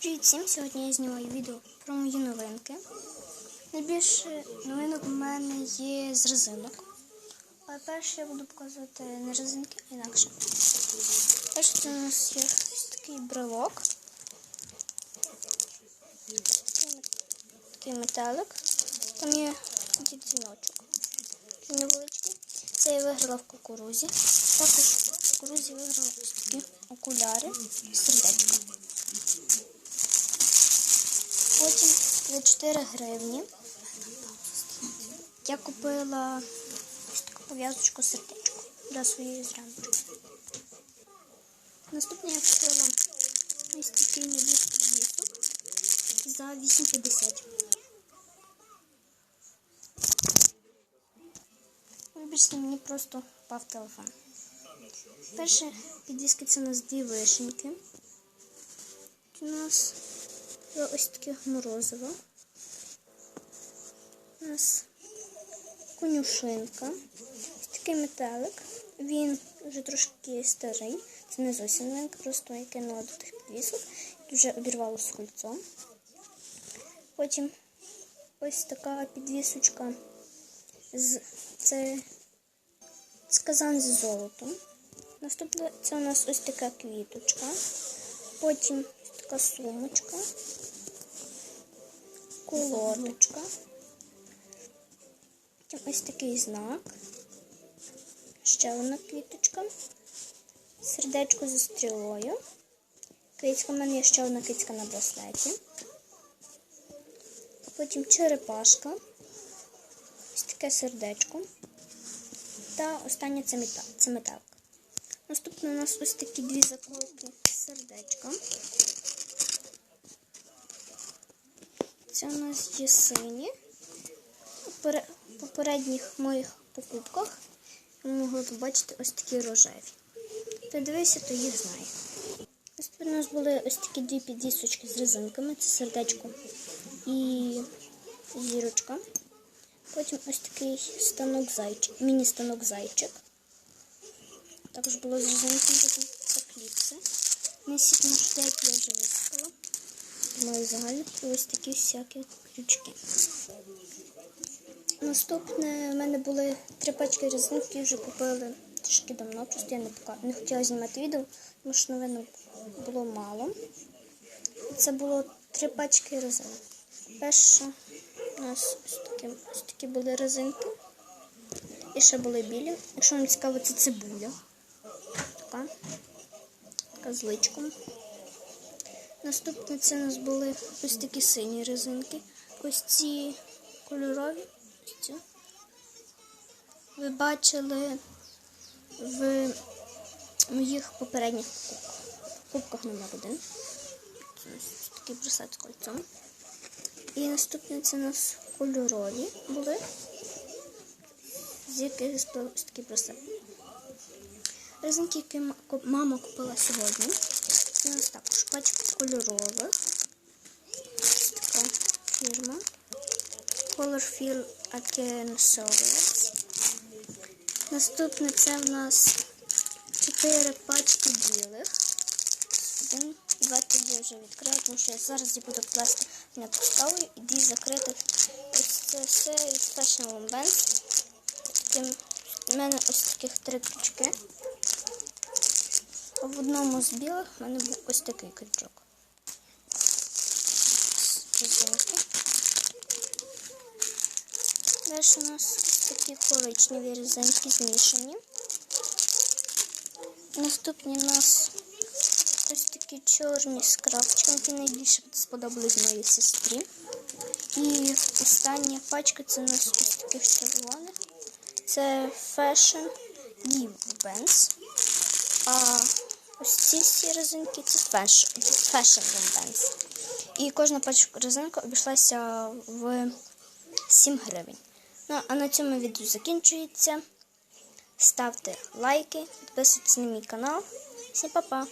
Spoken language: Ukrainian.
Привіт всім! Сьогодні я знімаю відео про мої новинки. Найбільше новинок у мене є з резинок. Але перше я буду показувати не резинки, а інакше. Перше це у нас є такий брелок. Такий мет- Такий метелик. Там є дзвіночок. Невеличкий. Це я виграла в кукурузі. Також в кукурузі виграла ось такі окуляри сердечко. Потім за 4 гривні я купила ось таку пов'язочку сердечко для своєї зраночки. Наступне я купила ось такий набір підвісок за 8,50. Вибачте, мені просто впав телефон. Перше підвіски це у нас дві вишеньки. У нас є ось таке морозиво. У нас конюшинка. Ось такий метелик. Він вже трошки старий. Це не зовсім новинка, просто я кинула до тих підвісок. Дуже обірвало з кольцом. Потім ось така підвісочка з це з казан з золотом. Наступне це у нас ось така квіточка. Потім така сумочка, колодочка. Ось такий знак. Ще одна квіточка. Сердечко зі стрілою. Кицька, в мене є ще одна кицька на браслеті. Потім черепашка. Ось таке сердечко. Та останнє це металка. Наступно у нас ось такі дві заколки сердечка. Це у нас є сині. У попередніх моїх покупках ви могли побачити ось такі рожеві. Хто дивився, то їх знає. Наступно у нас були ось такі дві підвісочки з резинками. Це сердечко і зірочка. Потім ось такий станок зайчик, міні-станок зайчик. Також було з резинками такі кліпси. Несіть масштаб я вже. Маю загальні і ось такі всякі крючки. Наступне в мене були три пачки резинок, які вже купили трішки давно. Просто я не, пока... не хотіла знімати відео, тому що новинок було мало. Це було три пачки резинок. Перша у нас ось такі, ось такі були резинки. І ще були білі. Якщо вам цікаво, це цибуля. Така. Така з личком. Наступне це у нас були ось такі сині резинки. Ось ці кольорові. Ви бачили в моїх попередніх покупках. Покупках номер один. Це ось такий браслет з кольцом. І наступне це у нас кольорові були, з яких ось такий браслет. Резинки, які мама купила сьогодні. У нас також пачка кольорових. Така фірма. Colorful Again Solid. Наступне це в нас 4 пачки білих. Один, два тоді вже відкрию, тому що я зараз її буду класти на поставлю і дві закрити. Ось це все із Fashion Band. У мене ось таких три крючки. В одному з білих в мене був ось такий крючок. Далі у нас такі коричневі резинки змішані. Наступні у нас ось такі чорні з кравчиком, які найбільше сподобались моїй сестрі. І остання пачка це у нас ось таких червоних. Це Fashion Give Bands. Ці всі резинки це фешн тенденс. І кожна пачка резинка обійшлася в 7 гривень. Ну, а на цьому відео закінчується. Ставте лайки, підписуйтесь на мій канал. Всім па-па!